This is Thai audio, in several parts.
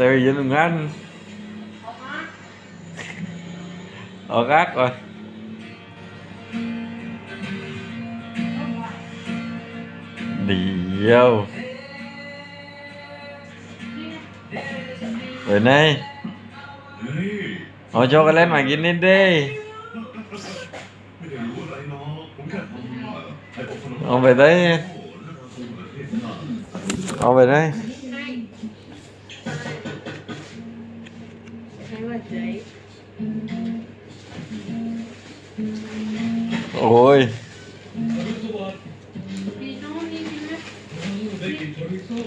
Sao vậy đừng anh Ở gác rồi Đi vô Rồi đây Họ cho cái lên mày kín lên đi ไม่ได้รู้อะไรหรอกผมแค่ทำให้อบขนม Ông về đây Ông về đây ให้ว่าใจ Ôi พี่น้องนี่นะได้กินชอริโซ่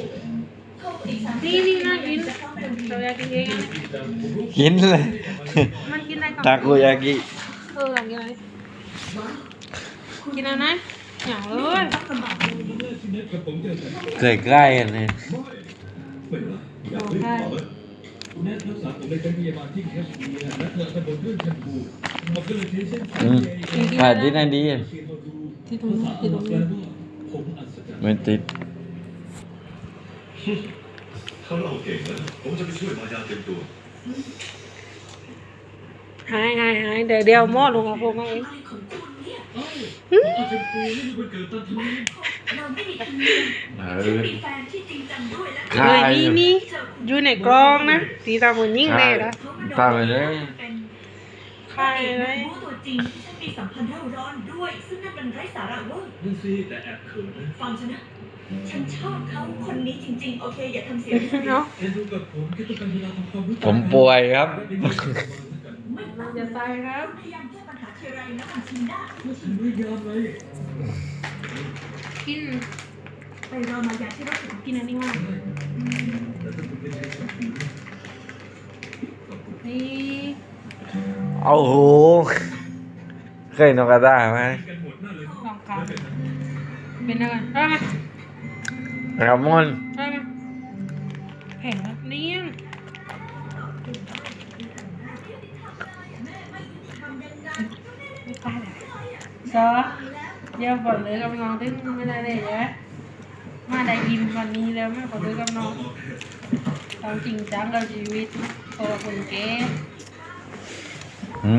นี่นี่นะกินเราอยากกินเองนะ Kín lên มันกินได้ก่อน Takoyaki เอออยากกินอะไรกินอะไรอย่างเลย Cười gai rồi này อยากเล่นต่อไหมแนะรักษาผมในเป็นพยาบาลที่แคสเมียและเธอตำบลเรื่องแชมพูมันก็เลยเทเส้น Ừ Phải đi này đi ที่ตรงนี้ที่ตรงนี้ผมอัศจรรย์ Mình tít เขาเล่าเก่งนะผมจะไปช่วยมายาเต็มตัวหายหายหายเดี๋ยวเดี๋ยวหม้อลงกับผมมาเอง เอาเต็มตัวนี่มันเกิดตอนที่เราไม่มีธรรมเนียม Ừ มีแฟนที่จริงจังด้วยและเฮ้ย Khai นี่นี่อยู่ในกรองนะสีตาเหมือนยิ่งเลยนะ Tao về đấy เป็นใครเลยรู้ตัวจริงที่ฉันมีสัมพันธ์เร่าร้อนด้วย ซึ่งนั่นมันไร้สาระเวอร์นั่นสิแต่แอบเขินนะฟังฉันนะ ฉันชอบเขาคนนี้จริง ๆ โอเค อย่าทำเสียงเนาะแค่ดูกับผมแค่ต้องการเวลาทำความรู้จักผมป่วยครับ ไม่เราต้องจะตายครับพยายามแก้ปัญหาทีไรนะมันชินได้ฉันไม่ยอมเลย กินไปรอมายาที่รถถึงกินอันนี้มานี่ Ồ Khơi nó cả ta mà กันหมดนั่นเลยลองกันเป็นอะไรได้ไหม Cảm ơn ได้ไหมแข็งแบบเนี้ยไม่ตายเลยซอ เดี๋ยวฝนเลยกับน้องที่ไม่ได้เลยนะมาได้ยินวันนี้แล้วแม่ฝนเลยกับน้องตามจริงจังกับชีวิตตัวคนแก่ Ừ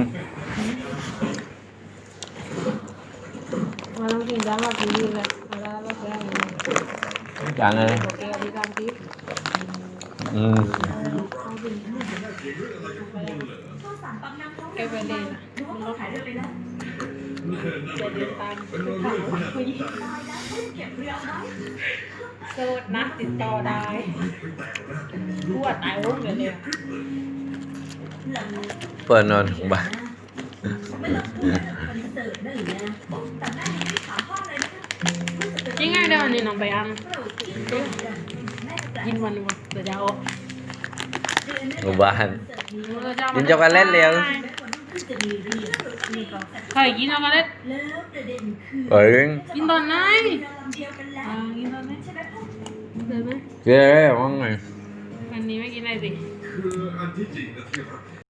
มาต้องจริงจังกับชีวิตเลยเวลาเราจะอะไร Chẳng này โอเคอธิการที่ Ừ เอาจริงข้าวสารปั๊มน้ำท้องแกไปเลยนะรู้ว่าเขาขายเรือไปแล้ว จะเดินตามเป็นเรื่องคุณอะตายแล้วเขายังเก็บเรือเอาไว้โสดนะติดต่อได้รู้ว่าตายรุ่งเลยเนี่ยเสิร์ตนั่นนะแต่แม่ยังไม่ถามพ่อเลยนจริงไงเดี๋ยววันนี้น้องไปอันเราคิดด้วยกันแม่จะกินวันนึงเดี๋ยวจะเอา Của bạn Nhìn cho cái led liền จะมีเรื่นี่ก่อน เคยกินเอามาเล็ดแล้วประเด็นคือ Ừ กินตอนไหนเราลำเดียวกันแล้อ่าวกินตอนไหนใช่ไหมพ่อเดินไหม Ghê món này วันนี้ไม่กินอะไรสิคืออันที่จริงนะที่รัก